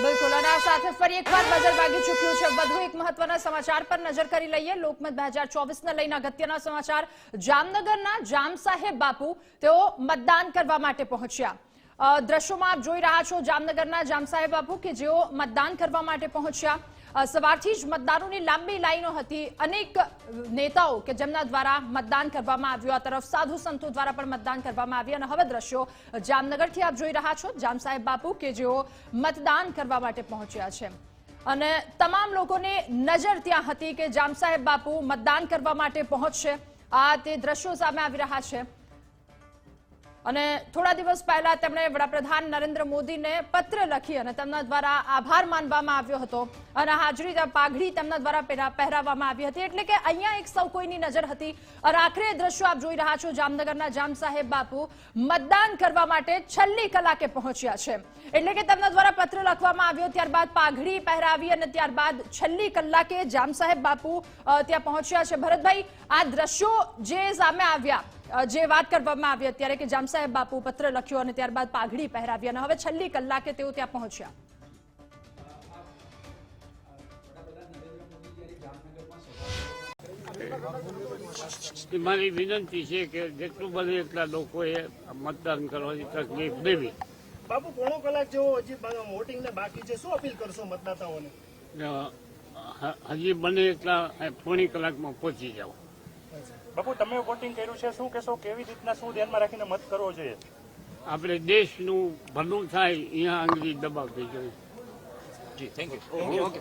બિલકુલ. અને સાથે ફરી એકવાર બજાર વાગી ચૂક્યું છે. વધુ એક મહત્વના સમાચાર પર નજર કરી લઈએ. લોકમત બે હજાર ચોવીસને લઈને અગત્યના સમાચાર. જામનગરના જામ સાહેબ બાપુ તેઓ મતદાન કરવા માટે પહોંચ્યા. દ્રશ્યોમાં આપ જોઈ રહ્યા છો જામનગરના જામ સાહેબ બાપુ કે જેઓ મતદાન કરવા માટે પહોંચ્યા. સવારથી જ મતદારોની લાંબી લાઈનો હતી. અનેક નેતાઓ કે જેમના દ્વારા મતદાન કરવામાં આવ્યું, આ તરફ સાધુ સંતો દ્વારા પણ મતદાન કરવામાં આવ્યું અને હવે દ્રશ્યો જામનગરથી આપ જોઈ રહ્યા છો. જામ સાહેબ બાપુ કે જેઓ મતદાન કરવા માટે પહોંચ્યા છે. અને તમામ લોકોની નજર ત્યાં હતી કે જામ સાહેબ બાપુ મતદાન કરવા માટે પહોંચશે. આ તે દ્રશ્યો સામે આવી રહ્યા છે. અને થોડા દિવસ પહેલા તેમણે વડાપ્રધાન નરેન્દ્ર મોદીને પત્ર લખી અને તેમના દ્વારા આભાર માનવામાં આવ્યો હતો. અને હાજરી પાઘડી તેમના દ્વારા પહેરાવવામાં આવી હતી. એટલે કે અહીંયા એક સૌ કોઈની નજર હતી. અને આખરે દ્રશ્યો આપ જોઈ રહ્યા છો જામનગરના જામ સાહેબ બાપુ મતદાન કરવા માટે છેલ્લી કલાકે પહોંચ્યા છે. એટલે કે તેમના દ્વારા પત્ર લખવામાં આવ્યો, ત્યારબાદ પાઘડી પહેરાવી અને ત્યારબાદ છેલ્લી કલાકે જામ સાહેબ બાપુ ત્યાં પહોંચ્યા છે. ભરતભાઈ, આ દ્રશ્યો જે સામે આવ્યા જે વાત કરવામાં આવી અત્યારે કે જામસાહેબ બાપુ પત્ર લખ્યો અને ત્યારબાદ પાઘડી પહેરાવી અને હવે છેલ્લી કલાકે તેઓ ત્યાં પહોંચ્યા. મારી વિનંતી છે કે જેટલું બને એટલા લોકોએ મતદાન કરવાની તકલીફ દેવી. બાપુ પોણો કલાક જેવો હજી વોટિંગ ને બાકી છે. શું અપીલ કરશો મતદાતાઓને? હજી બને એટલા પોણી કલાકમાં પહોંચી જાઓ. બાપુ તમે વોટિંગ કર્યું છે શું કહેશો? કેવી રીતના શું ધ્યાનમાં રાખીને મત કરવો જોઈએ? આપણે દેશનું ભલું થાય અહીંયા આંગળી થઈ જોઈએ જી થેન્ક યુ ઓકે